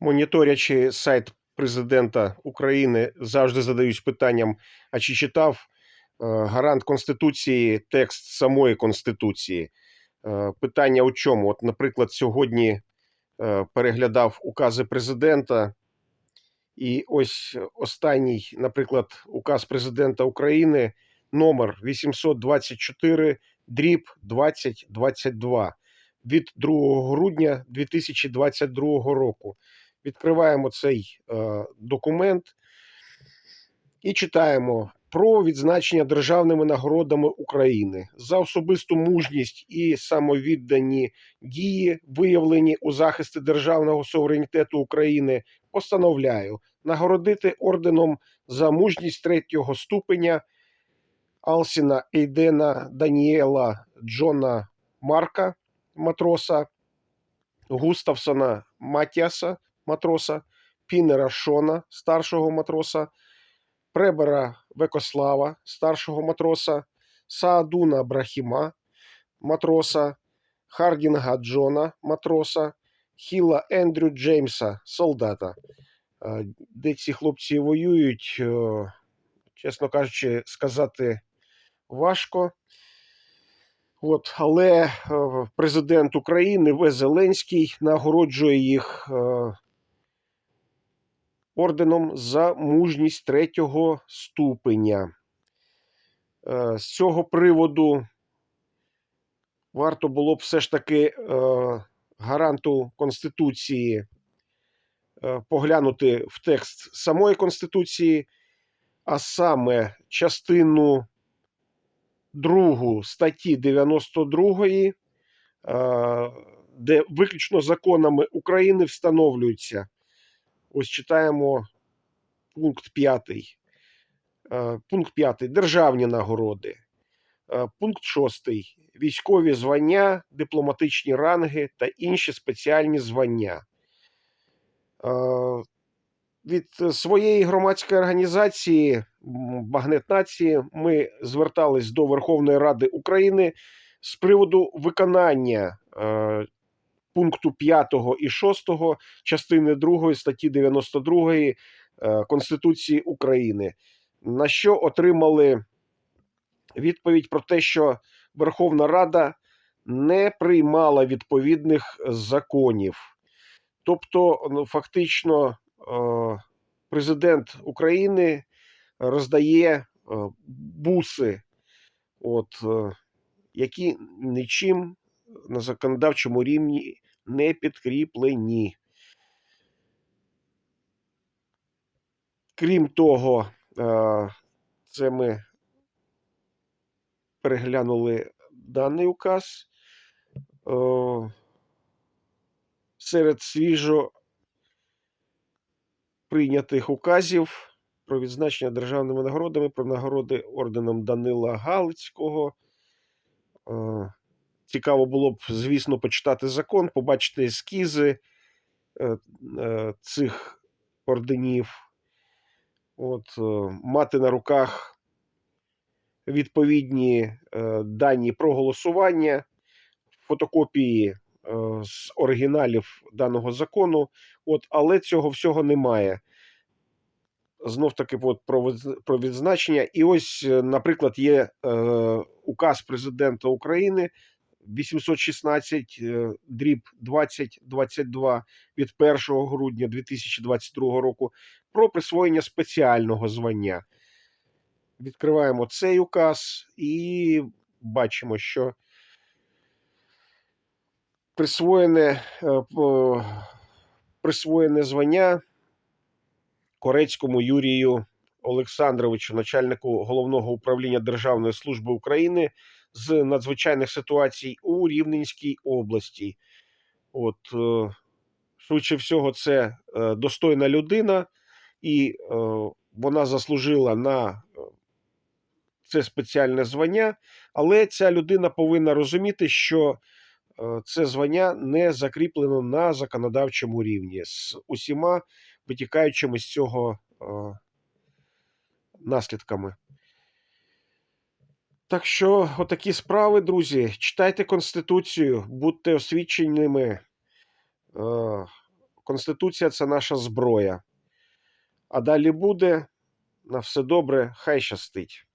моніторячи сайт президента України, завжди задаюсь питанням: а чи читав е, гарант Конституції текст самої Конституції? Е, Питання у чому? От, наприклад, сьогодні е, переглядав укази президента, і ось останній, наприклад, указ президента України номер 824 дріб 2022 від 2 грудня 2022 року. Відкриваємо цей е, документ і читаємо про відзначення державними нагородами України за особисту мужність і самовіддані дії, виявлені у захисті державного суверенітету України. Постановляю нагородити орденом за мужність третього ступеня Алсіна Ейдена Даніела Джона Марка матроса, Густавсона Матіаса матроса, Пінера Шона, старшого матроса, Пребера Векослава, старшого матроса, Саадуна Брахіма, матроса, Хардінга Джона, матроса, Хіла Ендрю Джеймса, солдата. Е, Де ці хлопці воюють, е, чесно кажучи, сказати важко. От, але е, президент України В. Зеленський нагороджує їх орденом за мужність третього ступеня. Е, з цього приводу варто було б все ж таки е, гаранту Конституції е, поглянути в текст самої Конституції, а саме частину другу статті 92, е, де виключно законами України встановлюється. Ось читаємо пункт 5. Е, Пункт 5. Державні нагороди. Е, Пункт 6. Військові звання, дипломатичні ранги та інші спеціальні звання. Е, Від своєї громадської організації Багнет Нації ми звертались до Верховної Ради України з приводу виконання пункту 5 і 6 частини 2 статті 92 е, Конституції України, на що отримали відповідь про те, що Верховна Рада не приймала відповідних законів. Тобто, ну, фактично, е, президент України роздає е, буси, от, які нічим на законодавчому рівні не підкріплені. Крім того, е, це ми переглянули даний указ. Е, Серед свіжо прийнятих указів про відзначення державними нагородами, про нагороди орденом Данила Галицького. Цікаво було б, звісно, почитати закон, побачити ескізи е, е, цих орденів, от, е, мати на руках відповідні дані про голосування, фотокопії з оригіналів даного закону, от, але цього всього немає. Знов таки от, про, відзначення. І ось, наприклад, є е, указ президента України 816 е, дріб 2022 від 1 грудня 2022 року про присвоєння спеціального звання. Відкриваємо цей указ і бачимо, що присвоєне, е, присвоєне звання Корецькому Юрію Олександровичу, начальнику головного управління Державної служби України з надзвичайних ситуацій у Рівненській області. От, е, швидше всього, це е, достойна людина, і е, вона заслужила на це спеціальне звання, але ця людина повинна розуміти, що це звання не закріплено на законодавчому рівні з усіма витікаючими з цього наслідками. Так що, отакі справи, друзі. Читайте Конституцію, будьте освіченими. Е, Конституція це наша зброя. А далі буде на все добре, хай щастить.